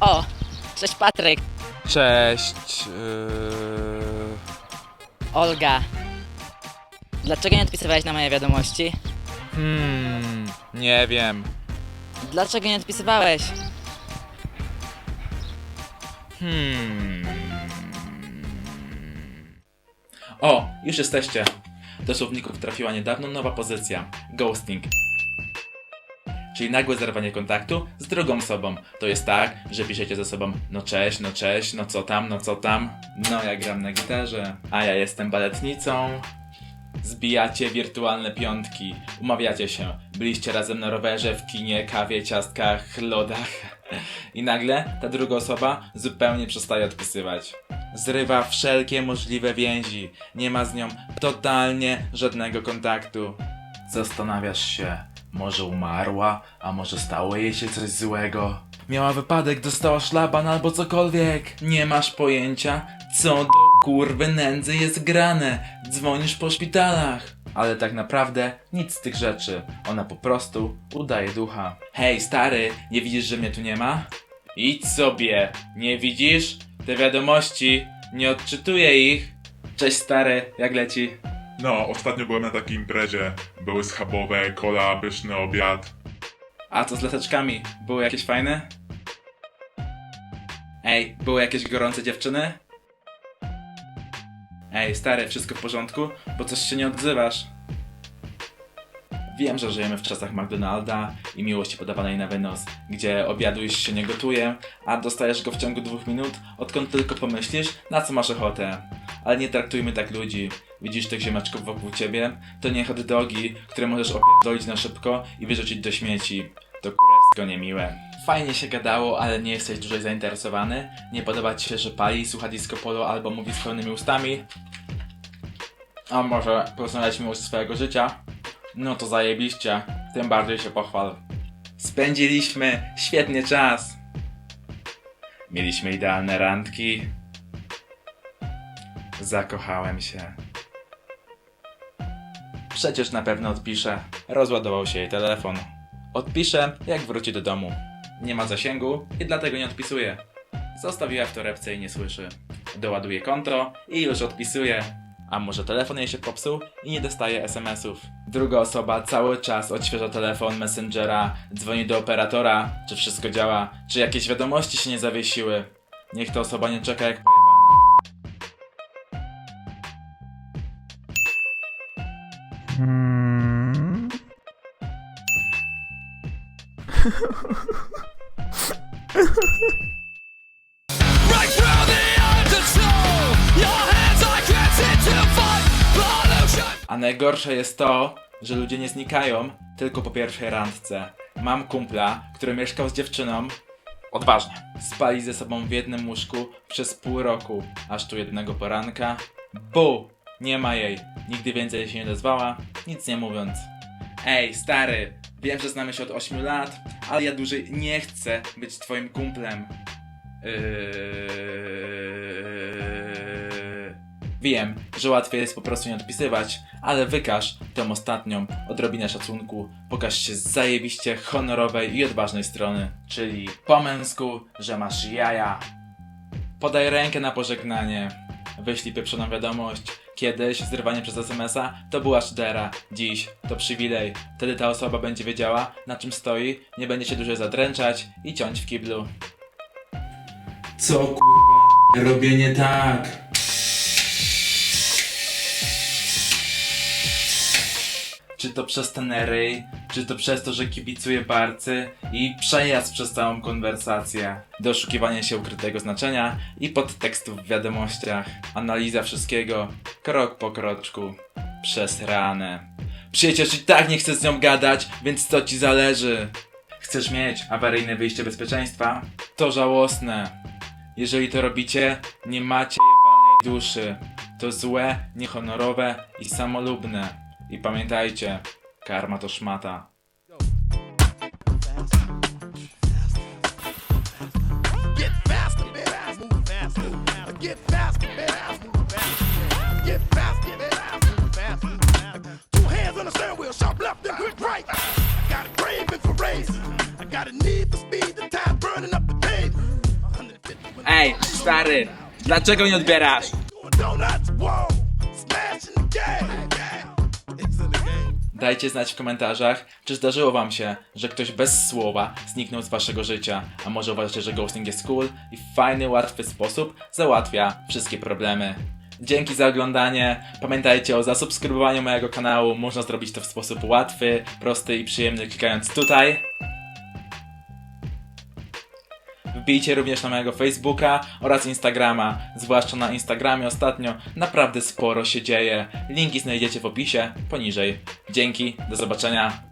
O, cześć Patryk, Cześć. Yy... Olga. Dlaczego nie odpisywałeś na moje wiadomości? Hmm, nie wiem. Dlaczego nie odpisywałeś? Hmm. O, już jesteście. Do słowników trafiła niedawno nowa pozycja ghosting. Czyli nagłe zerwanie kontaktu z drugą osobą. To jest tak, że piszecie ze sobą no cześć, no cześć, no co tam, no co tam. No ja gram na gitarze, a ja jestem baletnicą. Zbijacie wirtualne piątki, umawiacie się, byliście razem na rowerze, w kinie, kawie, ciastkach, lodach. I nagle ta druga osoba zupełnie przestaje odpisywać. Zrywa wszelkie możliwe więzi, nie ma z nią totalnie żadnego kontaktu. Zastanawiasz się, może umarła, a może stało jej się coś złego. Miała wypadek, dostała szlaban albo cokolwiek. Nie masz pojęcia, co do kurwy nędzy jest grane. Dzwonisz po szpitalach. Ale tak naprawdę nic z tych rzeczy. Ona po prostu udaje ducha. Hej, stary, nie widzisz, że mnie tu nie ma? Idź sobie, nie widzisz? Te wiadomości, nie odczytuję ich. Cześć stary, jak leci? No, ostatnio byłem na takiej imprezie. Były schabowe, kola, pyszny obiad. A co z laseczkami? Były jakieś fajne? Ej, były jakieś gorące dziewczyny? Ej, stary, wszystko w porządku? Bo coś się nie odzywasz. Wiem, że żyjemy w czasach McDonalda i miłości podawanej na wynos, gdzie obiadu już się nie gotuje, a dostajesz go w ciągu dwóch minut, odkąd tylko pomyślisz, na co masz ochotę. Ale nie traktujmy tak ludzi. Widzisz tych ziemeczków wokół ciebie? To nie hot dogi, które możesz opierdolić na szybko i wyrzucić do śmieci. To kurewsko niemiłe. Fajnie się gadało, ale nie jesteś dłużej zainteresowany? Nie podoba ci się, że pali, słucha disco polo albo mówi z pełnymi ustami? A może poznałeś miłość swojego życia? No to zajebiście, tym bardziej się pochwal. Spędziliśmy świetnie czas. Mieliśmy idealne randki. Zakochałem się. Przecież na pewno odpiszę. Rozładował się jej telefon. Odpiszę, jak wróci do domu. Nie ma zasięgu i dlatego nie odpisuje. Zostawiła w torebce i nie słyszy. Doładuje konto i już odpisuje. A może telefon jej się popsuł i nie dostaje SMS-ów. Druga osoba cały czas odświeża telefon Messengera, dzwoni do operatora, czy wszystko działa, czy jakieś wiadomości się nie zawiesiły. Niech ta osoba nie czeka jak pojebana. Pollution A najgorsze jest to, że ludzie nie znikają tylko po pierwszej randce. Mam kumpla, który mieszkał z dziewczyną. Odważnie. Spali ze sobą w jednym łóżku przez pół roku, aż tu jednego poranka. Bu! Nie ma jej. Nigdy więcej się nie odezwała, nic nie mówiąc. Ej, stary, wiem, że znamy się od 8 lat, ale ja dłużej nie chcę być twoim kumplem. Yy... Wiem, że łatwiej jest po prostu nie odpisywać, ale wykaż tą ostatnią odrobinę szacunku. Pokaż się z zajebiście honorowej i odważnej strony, czyli po męsku, że masz jaja. Podaj rękę na pożegnanie. Wyślij pieprzoną wiadomość. Kiedyś zrywanie przez SMS-a to była szydera, dziś to przywilej. Wtedy ta osoba będzie wiedziała, na czym stoi, nie będzie się dłużej zadręczać i ciąć w kiblu. Co kurwa robię nie tak? Czy to przez ten ryj, czy to przez to, że kibicuję barcy i przejazd przez całą konwersację. Doszukiwanie się ukrytego znaczenia i podtekstów w wiadomościach. Analiza wszystkiego, krok po kroczku, przez ranę. Przecież i tak nie chcę z nią gadać, więc co ci zależy? Chcesz mieć awaryjne wyjście bezpieczeństwa? To żałosne. Jeżeli to robicie, nie macie jebanej duszy. To złe, niehonorowe i samolubne. I pamiętajcie, karma to szmata. Stary, dlaczego nie odbierasz? Dajcie znać w komentarzach, czy zdarzyło wam się, że ktoś bez słowa zniknął z waszego życia, a może uważacie, że ghosting jest cool i w fajny, łatwy sposób załatwia wszystkie problemy. Dzięki za oglądanie. Pamiętajcie o zasubskrybowaniu mojego kanału. Można zrobić to w sposób łatwy, prosty i przyjemny klikając tutaj. Wbijcie również na mojego Facebooka oraz Instagrama. Zwłaszcza na Instagramie ostatnio naprawdę sporo się dzieje. Linki znajdziecie w opisie poniżej. Dzięki, do zobaczenia.